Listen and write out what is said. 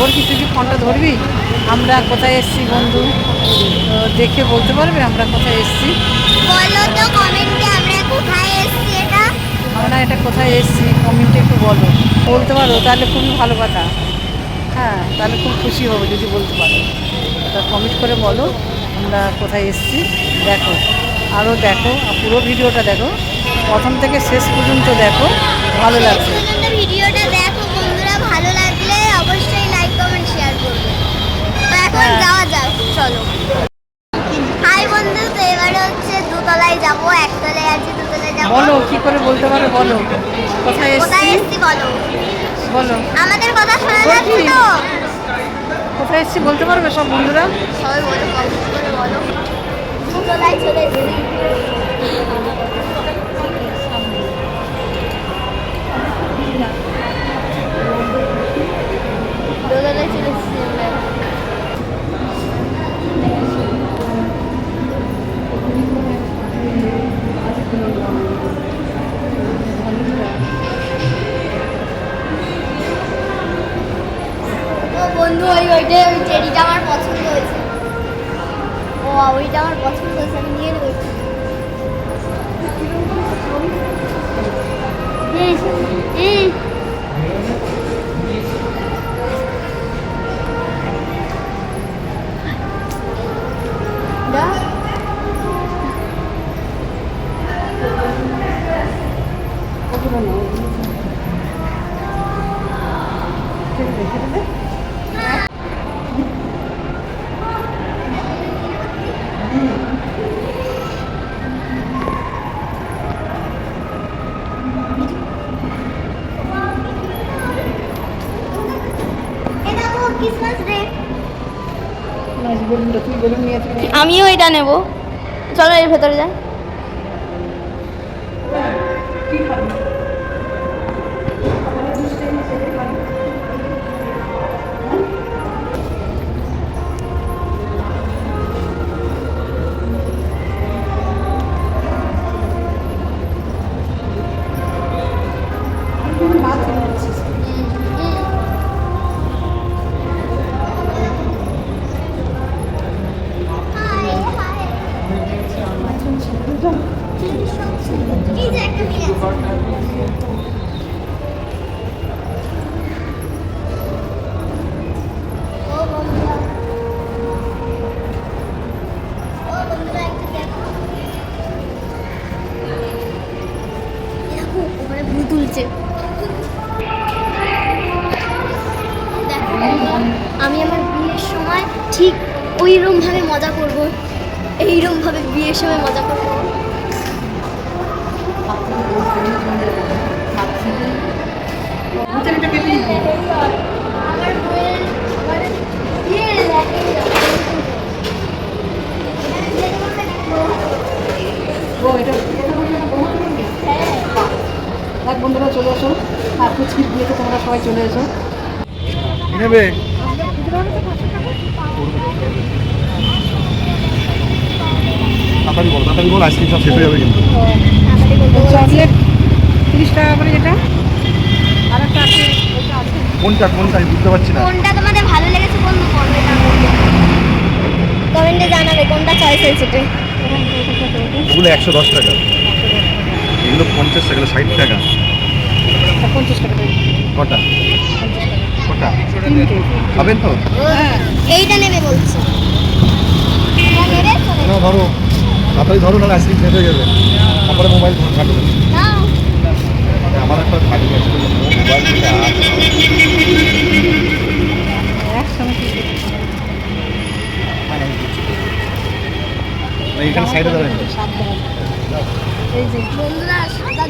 বলছি তুই কি ফোনটা ধরবি? আমরা কোথায় এসেছি বন্ধু? দেখে বলতে পারবে আমরা কোথায় এসেছি? বলো তো কমেন্টে আমরা কোথায় এসেছি এটা? আমরা এটা কোথায় এসেছি? কমেন্টে একটু বলো। বলতে পারো তাহলে খুবই ভালো কথা। হ্যাঁ তাহলে খুব খুশি হব যদি বলতে পারো। তা কমেন্ট করে বলো আমরা কোথায় এসেছি। দেখো আরও দেখো আর পুরো ভিডিওটা দেখো। প্রথম থেকে শেষ পর্যন্ত দেখো ভালো লাগবে শেষ পর্যন্ত ভিডিওটা দেখো বন্ধুরা ভালো লাগলে অবশ্যই লাইক কমেন্ট শেয়ার করবে তো এখন হ্যাঁ। যাওয়া যাক চলো হাই বন্ধু তো এবারে হচ্ছে দুতলায় যাব একতলায় আছি দুতলায় যাব বলো কি করে বলতে পারো বলো। কোথায় এসছি বলো। বলো। আমাদের কথা শোনা যাচ্ছে তো? কোথায় এসেছি বলতে পারবে সব বন্ধুরা? সবাই বলো করে বলো। চলে এসেছি? চেরিটা আমার পছন্দ হয়েছে। ও ওইটা আমার পছন্দ হয়েছে আমি নিয়ে নেব একটু। হুম আমিও এটা নেব। চলো এর ভেতরে যাই। ভূত তুলছে। আমি আমার বিয়ের সময় ঠিক ওইরকম ভাবে মজা করব এইরকম ভাবে বিয়ের সময় মজা করব করবে? এক বন্ধুরা চলে এসো আর পুচকির বিয়েতে তোমরা সবাই চলে এসো। নেবে? তাড়াতাড়ি বলো তাড়াতাড়ি বলো আইসক্রিম সব শেষ হয়ে যাবে কিন্তু। চকলেট তিরিশ টাকা করে যেটা। আর একটা আছে কোনটা কোনটা আমি বুঝতে পারছি না। কোনটা তোমাদের ভালো লেগেছে কোন কমেন্টে জানাবে। কমেন্টে জানাবে কোনটা চয়েস হয়েছে তুই ওগুলো একশো দশ টাকা। এগুলো পঞ্চাশ টাকা এগুলো ষাট টাকা। পঞ্চাশ টাকা। কটা? কটা? খাবেন তো? হ্যাঁ এইটা নেবে বলছে। এটা নেবে চলে না ধরো। তাড়াতাড়ি ধরুন নাহলে আইসক্রিম শেষ হয়ে যাবে তারপরে মোবাইল ঘাটবে মানে আমার একটা ভালো আছে মোবাইল থেকে আর একসঙ্গে তিনটে। না, এখানে সাইডে দাঁড়ান এই যে বন্ধুরা সাদা